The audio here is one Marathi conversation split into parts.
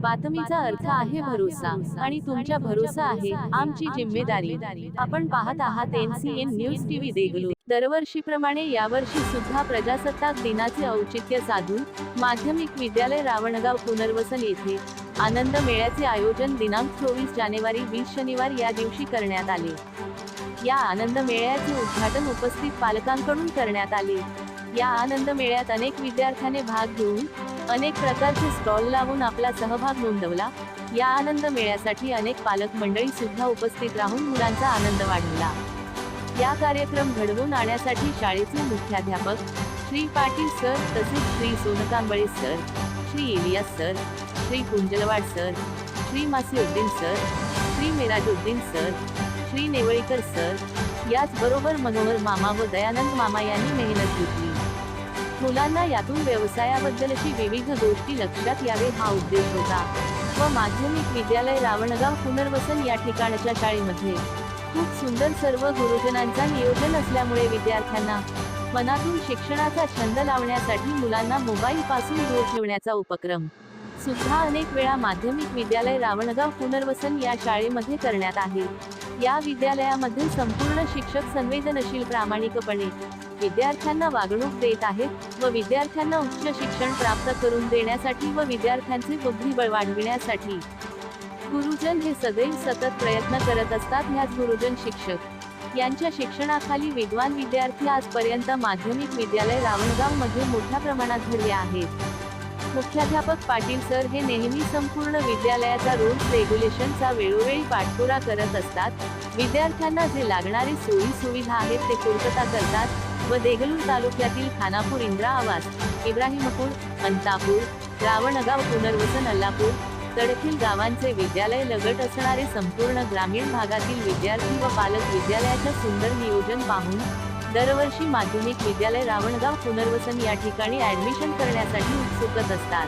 बातमीचा अर्थ आहे भरोसा आणि तुमच्या भरोसा आहे आमची जिम्मेदारी. आपण पाहत आहात एनसीएन न्यूज टीव्ही देगलू दरवर्षीप्रमाणे यावर्षी सुद्धा प्रजासत्ताक दिनाचे औचित्य साधून माध्यमिक विद्यालय रावणगाव पुनर्वसन येथे आनंद मेळ्याचे आयोजन दिनांक चोवीस जानेवारी वीस शनिवार या दिवशी करण्यात आले. या आनंद मेळ्याचे उद्घाटन उपस्थित पालकांकडून करण्यात आले. या आनंद मेळ्यात अनेक विद्यार्थ्याने भाग घेऊन अनेक प्रकारचे स्टॉल लावून आपला सहभाग नोंदवला. या आनंद मेळ्यासाठी अनेक पालक मंडळी सुद्धा उपस्थित राहून मुलांचा आनंद वाढवला. या कार्यक्रम घडवून आणण्यासाठी शाळेचे मुख्याध्यापक श्री पाटील सर तसेच Shri Sonkamble sir Shri Ilyas sir Shri Kunjalwad sir Shri Masiuddin sir Shri Mirajuddin sir Shri Nevlikar sir याचबरोबर मनोहर मामा व दयानंद मामा यांनी मेहनत घेतली. मुलांना यातून व्यवसायाबद्दलची विविध गोष्टी लक्षात यावे हा उद्देश होता. व माध्यमिक विद्यालय रावणगाव पुनर्वसन या ठिकाणच्या शाळेमध्ये. खूप सुंदर सर्व गुरुजनांचा नियोजन असल्यामुळे विद्यार्थ्यांना मनातून शिक्षणाचा छंद लावण्यासाठी मुलांना मोबाईल पासून दूर ठेवण्याचा उपक्रम सुद्धा अनेक वेळा माध्यमिक विद्यालय रावणगाव पुनर्वसन या शाळेमध्ये करण्यात आहे. या विद्यालयामध्ये संपूर्ण शिक्षक संवेदनशील प्रामाणिकपणे विद्यार्थ्यांना वागणूक देत आहेत व विद्यार्थ्यांना उच्च शिक्षण प्राप्त करून देण्यासाठी व विद्यार्थ्यांचे बुद्धिबळ वाढविण्यासाठी. गुरुजन हे सदैव सतत प्रयत्न करत असतात ह्याच गुरुजन शिक्षक. यांच्या शिक्षणाखाली विद्वान विद्यार्थी आजपर्यंत माध्यमिक विद्यालय रावणगावमध्ये मोठ्या प्रमाणात घडले आहेत. मुख्याध्यापक पाटील सर हे नेहमी संपूर्ण विद्यालयाचा रूल्स रेग्युलेशनचा वेळोवेळी पाठपुरा करत असतात. विद्यार्थ्यांना जे लागणारे सोयी सुविधा आहेत ते पूर्तता करतात. व देगलूर तालुक्यातील खानापूर इंद्रा आवास इब्राहिमपूर अंतापूर रावणगाव पुनर्वसन अल्लापूर तडखील गावांचे विद्यालय लगट असणारे संपूर्ण ग्रामीण भागातील विद्यार्थी व पालक विद्यालयाच्या सुंदर नियोजन पाहून दरवर्षी माध्यमिक विद्यालय रावणगाव पुनर्वसन या ठिकाणी ऍडमिशन करण्यासाठी उत्सुकत असतात.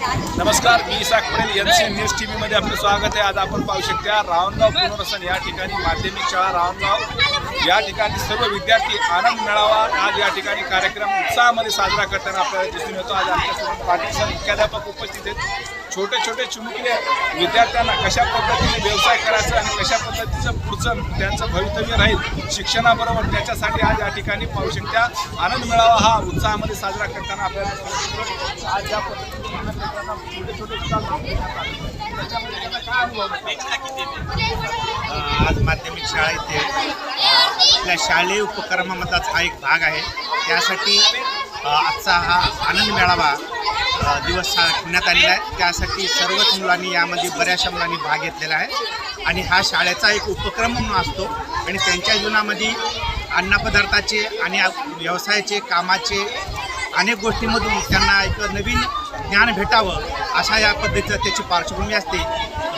नमस्कार मी Isaq Patel N C news T व्हीमध्ये आपलं स्वागत आहे. आज आपण पाहू शकता रावणगाव पुनर्वसन या ठिकाणी माध्यमिक शाळा रावणगाव. या ठिकाणी सर्व विद्यार्थी आनंद मिळावा आज या ठिकाणी कार्यक्रम उत्साहामध्ये साजरा करताना आपल्याला दिसून येतो. आज आमच्यासोबत पाटील सर मुख्याध्यापक उपस्थित आहेत. छोटे छोटे चिमुकले विद्यार्थ्यांना कशा पद्धतीने व्यवसाय करायचा आणि कशा पद्धतीचं पुढचं त्यांचं भवितव्य राहील शिक्षणाबरोबर त्याच्यासाठी आज या ठिकाणी पाहू शकता. आनंद मिळावा हा उत्साहामध्ये साजरा करताना आपल्याला आज या पद्धतीने छोटे छोटे त्याच्यामध्ये त्यांना काय अनुभव आज माध्यमिक शाळा इथे आपल्या शालेय उपक्रमामधलाच हा एक भाग आहे. त्यासाठी आजचा हा आनंद मेळावा दिवस ठेवण्यात आलेला आहे. त्यासाठी सर्वच मुलांनी यामध्ये बऱ्याचशा मुलांनी भाग घेतलेला आहे. आणि हा शाळेचा एक उपक्रम म्हणून असतो. आणि त्यांच्या जीवनामध्ये अन्नपदार्थाचे आणि व्यवसायाचे कामाचे अनेक गोष्टीमधून त्यांना एक नवीन ज्ञान भेटावं अशा या पद्धतीचं त्याची पार्श्वभूमी असते.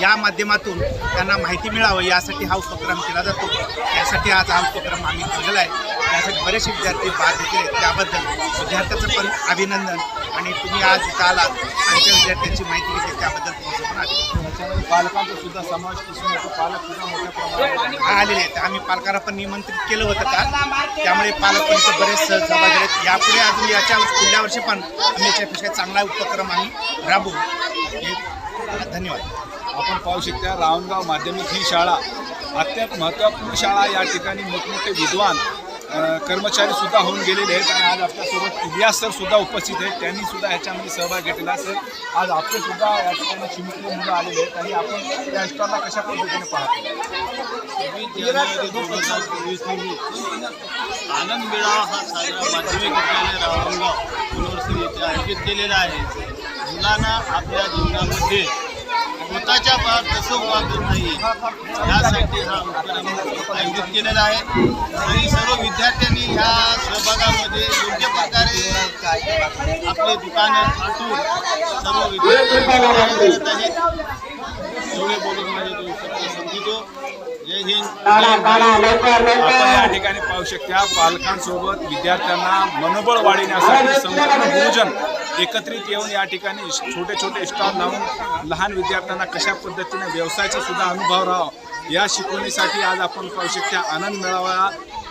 या माध्यमातून त्यांना माहिती मिळावं यासाठी हा उपक्रम केला जातो. त्यासाठी आज हा उपक्रम आम्ही केलेला आहे. त्यासाठी बरेचसे विद्यार्थी भाग घेतले त्याबद्दल विद्यार्थ्याचं पण अभिनंदन. आणि तुम्ही आज इथं आलात आमच्या विद्यार्थ्यांची माहिती घेतली त्याबद्दल तुमचं पण अभिनंदन त्याच्यामध्ये पालकांचा सुद्धा समावेश दिसून येतो. पालक सुद्धा मोठ्या प्रमाणात आलेले आहेत. आम्ही पालकांना पण निमंत्रित केलं होतं का? त्यामुळे पालक पण इथं बरेच सहभागी आहेत. यापुढे अजून याच्या पुढल्या वर्षी पण आम्ही याच्यापेक्षा चांगला उपक्रम आम्ही राबवू. धन्यवाद. आपण पाहू शकता रावणगाव माध्यमिक ही शाळा अत्यंत महत्त्वपूर्ण शाळा या ठिकाणी मोठमोठे विद्वान कर्मचारी सुद्धा होऊन गेलेले आहेत आणि आज आपल्यासोबत इलियास सर सुद्धा उपस्थित आहेत. त्यांनी सुद्धा ह्याच्यामध्ये सहभाग घेतलेला सर आज आपले सुद्धा या ठिकाणी चिमुकले मुलं आलेले आहेत आणि आपण त्या स्टॉलला कशा पद्धतीने पाहतो? आनंद मेळावा हा साजरा माध्यमिक विद्यालय रावणगाव युनिव्हर्सिटी येथे आयोजित केलेला आहे. मुलांना आपल्या जीवनामध्ये स्वतःच्या पार कसं वागत नाही यासाठी हा उपक्रम आयोजित केलेला आहे. आणि सर्व विद्यार्थ्यांनी ह्या सहभागामध्ये योग्य प्रकारे आपले दुकाने थाटून सर्व विद्यार्थी करत आहेत. एवढे बोलून माझे संपितो जय हिंद. आपण या ठिकाणी पाहू शकता पालकांसोबत विद्यार्थ्यांना मनोबळ वाढविण्यासाठी संपूर्ण गुरुजन एकत्रित येऊन या ठिकाणी छोटे छोटे स्टॉल लावून लहान विद्यार्थ्यांना कशा पद्धतीने व्यवसायाचा सुद्धा अनुभव राहावा या शिकवणीसाठी आज आपण पाहू शकता आनंद मेळावा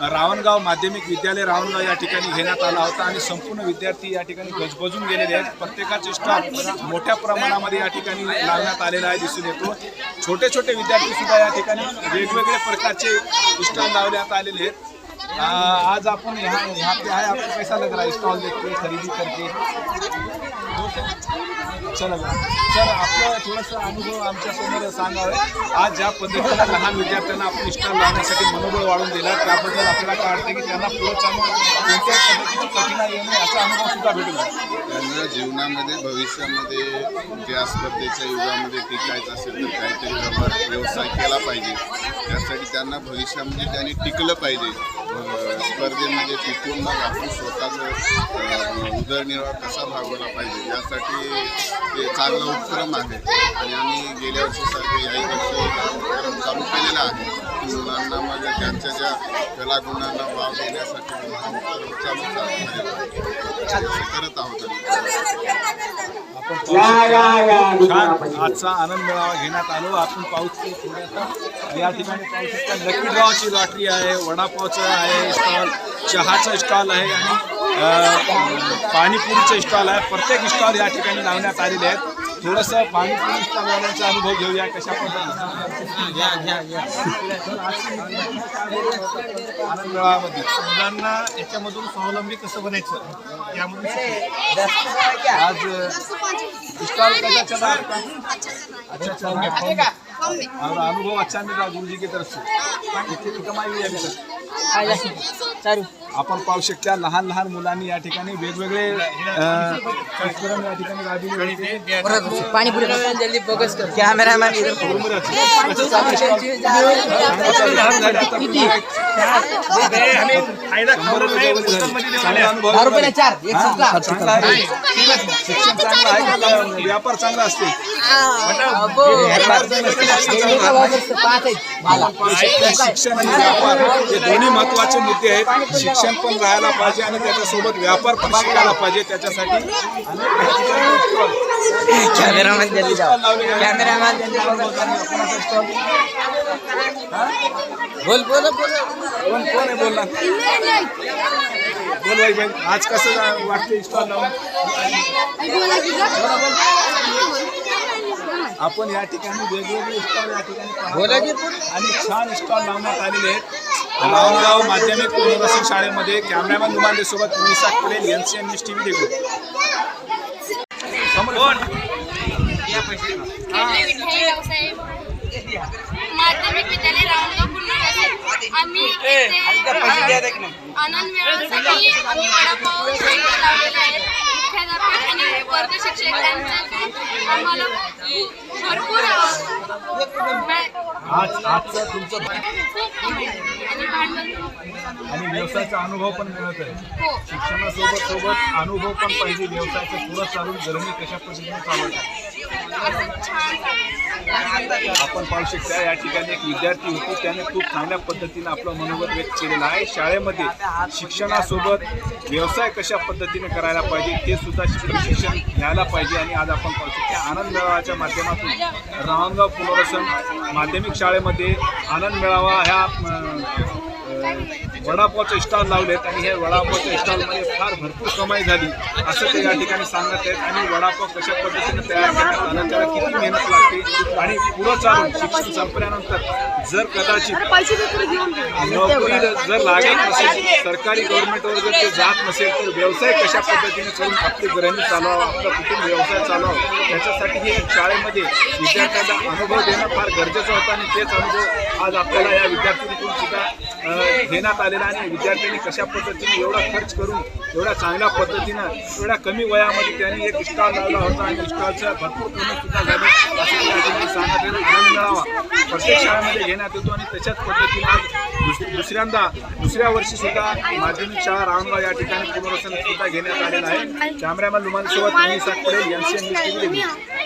रावणगाव माध्यमिक विद्यालय रावणगाव या ठिकाणी घेण्यात आला होता आणि संपूर्ण विद्यार्थी या ठिकाणी गजबजून गेलेले आहेत. प्रत्येकाचे स्टॉल मोठ्या प्रमाणामध्ये या ठिकाणी लावण्यात आलेला आहे दिसून येतो. छोटे छोटे विद्यार्थी सुद्धा या ठिकाणी वेगवेगळ्या प्रकारचे स्टॉल लावण्यात आलेले आहेत. आज आपण यहाँ यहाँ पे आए आपको कैसा लग रहा है स्टॉल देख के खरीदी करके चला सर आपलं थोडंसं अनुभव आमच्यासमोर सांगावे. आज ज्या पद्धतीने लहान विद्यार्थ्यांना आपण स्टॉल लावण्यासाठी मनोबळ वाढून दिला त्याबद्दल आपल्याला काय वाटतं की त्यांना पुढे चालून कोणत्या पद्धतीची कठीणाई अनुभव सुद्धा भेटू त्यांना जीवनामध्ये भविष्यामध्ये ज्या स्पर्धेच्या युगामध्ये टिकायचं असेल तर काहीतरी व्यवहार व्यवसाय केला पाहिजे. त्यासाठी त्यांना भविष्यामध्ये त्यांनी टिकलं पाहिजे. स्पर्धेमध्ये टिकून मग आपण स्वतःचं उदरनिर्वाह कसा भागवला पाहिजे यासाठी ते चांगला उपक्रम आहे. आणि आम्ही गेल्या वर्षीसारखे याही वर्षी उपक्रम चालू केलेला आहे. की मुलांना मग त्यांच्या ज्या कलागुणांना वाव देण्यासाठी हा उपक्रम चालू आहे करत आहोत. छान आजचा आनंद मेळावा घेण्यात आलो. आपण थोडंसं या ठिकाणी पाहू शकता. लकी ड्रॉची लॉटरी आहे वडापावचं आहे स्टॉल चहाचं स्टॉल आहे आणि पाणीपुरीचं स्टॉल आहे. प्रत्येक स्टॉल या ठिकाणी लावण्यात आलेले आहेत. थोडंसं पाणीपुरी स्टॉलवाल्यांचा अनुभव घेऊया. कशा पद्धतीने? घ्या घ्या घ्या आनंद मेळाव्यामध्ये मुलांना याच्यामधून स्वावलंबी कसं बनायचं? यामधून आज स्टॉल? अच्छा और अनुभव अच्छा मिला गुरु जी की तरफ से कमाई हुई अभी तक 看一下这里 आपण पाहू शकता लहान लहान मुलांनी या ठिकाणी वेगवेगळे या ठिकाणी हा, शिक्षण चांगलं आहे. व्यापार चांगला असते शिक्षण आणि व्यापार हे दोन्ही महत्त्वाचे मुद्दे आहेत. शिक्षण पण राहायला पाहिजे आणि त्याच्यासोबत व्यापार पण शिकायला पाहिजे त्याच्यासाठी? बोल बोल बोल. कोण कोण आहे बोलणार? बोल भाई भाई आज कसं वाटते स्टॉल लावून? आपण या ठिकाणी वेगवेगळे स्टॉल या ठिकाणी आणि छान स्टॉल लावण्यात आलेले आहेत. रावणगाव माध्यमिक पुनर्वसन शाळेमध्ये कॅमेरामॅन दुमांडे सोबत मी साक पडेल N C N news T V माध्यमिक विद्यालय पुनर्वसन आम्ही आनंद मेळाव्यासाठी आम्ही वडापाव लावलेला आहे. आणि वर्ग शिक्षक यांच्याकडून आम्हाला खूप भरपूर आज आजचं तुमचं आणि भांडवल आणि व्यवसायाचा अनुभव पण मिळत आहे हो. शिक्षणासोबत सोबत अनुभव पण पाहिजे. व्यवसायाचं पुढं चालून गरमी कशा पद्धतीने चालवतात असं छान आपण पाहू शकता या ठिकाणी एक विद्यार्थी होती. त्याने खूप चांगल्या पद्धतीने आपलं मनोगत व्यक्त केलेलं आहे. शाळेमध्ये शिक्षणासोबत व्यवसाय कशा पद्धतीने करायला पाहिजे ते सुद्धा शिक्षण घ्यायला पाहिजे आणि आज आपण पाहू शकता आनंद मेळाव्याच्या माध्यमातून रावणगाव पुनर्वसन माध्यमिक शाळेमध्ये आनंद मेळावा ह्या वडापावचे स्टॉल लावलेत आणि हे वडापावच्या स्टॉलमध्ये फार भरपूर कमाई झाली असं ते या ठिकाणी सांगत आहेत. आणि वडापाव कशा पद्धतीने तयार करण्यात आला त्याला किती मेहनत लागते आणि पुढं चालून शिक्षण संपल्यानंतर जर कदाचित नोकरी जर लागत नसेल सरकारी गव्हर्नमेंटवर जर ते जात नसेल तर व्यवसाय कशा पद्धतीने करून आपली गृहिणी चालवावं आपला कुटुंब व्यवसाय चालवावं त्याच्यासाठी हे शाळेमध्ये विद्यार्थ्यांना अनुभव देणं फार गरजेचं होतं आणि तेच अनुभव आज आपल्याला या विद्यार्थ्यांकडून सुद्धा घेण्यात आलेला आणि विद्यार्थ्यांनी कशा पद्धतीने एवढा खर्च करून एवढ्या चांगल्या पद्धतीनं एवढ्या कमी वयामध्ये त्यांनी एक स्टॉल लावला होता आणि स्टॉलच्या भरपूर कमी सुद्धा झाले. असं सांगण्यात येईल मिळावा प्रत्येक शाळेमध्ये घेण्यात येतो आणि त्याच्याच पद्धतीने आज दुस- दुसऱ्यांदा दुसऱ्या वर्षी सुद्धा माध्यमिक शाळा रावणगाव या ठिकाणी पुनर्वसन सुद्धा घेण्यात आलेलं आहे. कॅमेरामॅन लुमानसोबत मी सात पडेल